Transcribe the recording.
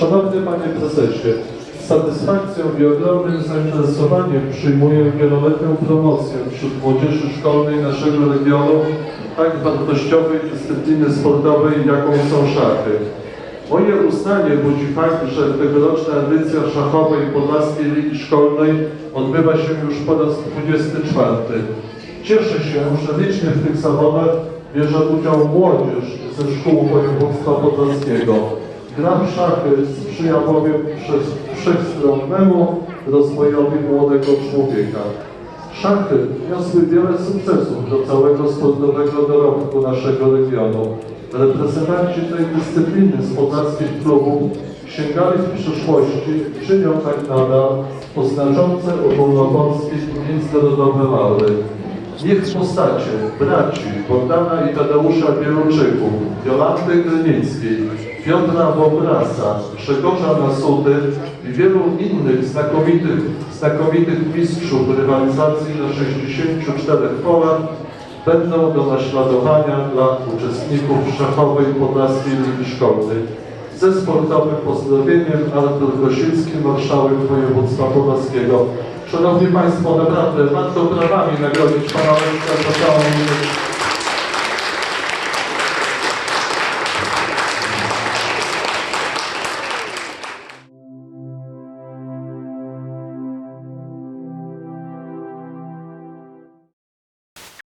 Szanowny Panie Prezesie, z satysfakcją i ogromnym zainteresowaniem przyjmuję wieloletnią promocję wśród młodzieży szkolnej naszego regionu tak wartościowej dyscypliny sportowej, jaką są szachy. Moje uznanie budzi fakt, że tegoroczna edycja szachowej Podlaskiej Ligi Szkolnej odbywa się już po raz 24. Cieszę się, że licznie w tych zawodach bierze udział młodzież ze szkół województwa podlaskiego. Gra w szachy sprzyja bowiem wszechstronnemu rozwojowi młodego człowieka. Szachy wniosły wiele sukcesów do całego sportowego dorobku naszego regionu. Reprezentanci tej dyscypliny z podlaskich klubów sięgali w przyszłości czynią tak nadal po znaczące ogólnopolskie i międzynarodowe laury. Niech postacie braci Bogdana i Tadeusza Bieruczyków, Jolanty Grynickiej, Piotra Bobrasa, Grzegorza Nasuty i wielu innych znakomitych, znakomitych mistrzów rywalizacji na 64 polach będą do naśladowania dla uczestników szachowej Podlaskiej Ligi Szkolnej. Ze sportowym pozdrowieniem Artur Gosiński, marszałek województwa podlaskiego. Szanowni Państwo, naprawdę warto prawami nagrodzić Pana Leszka za całą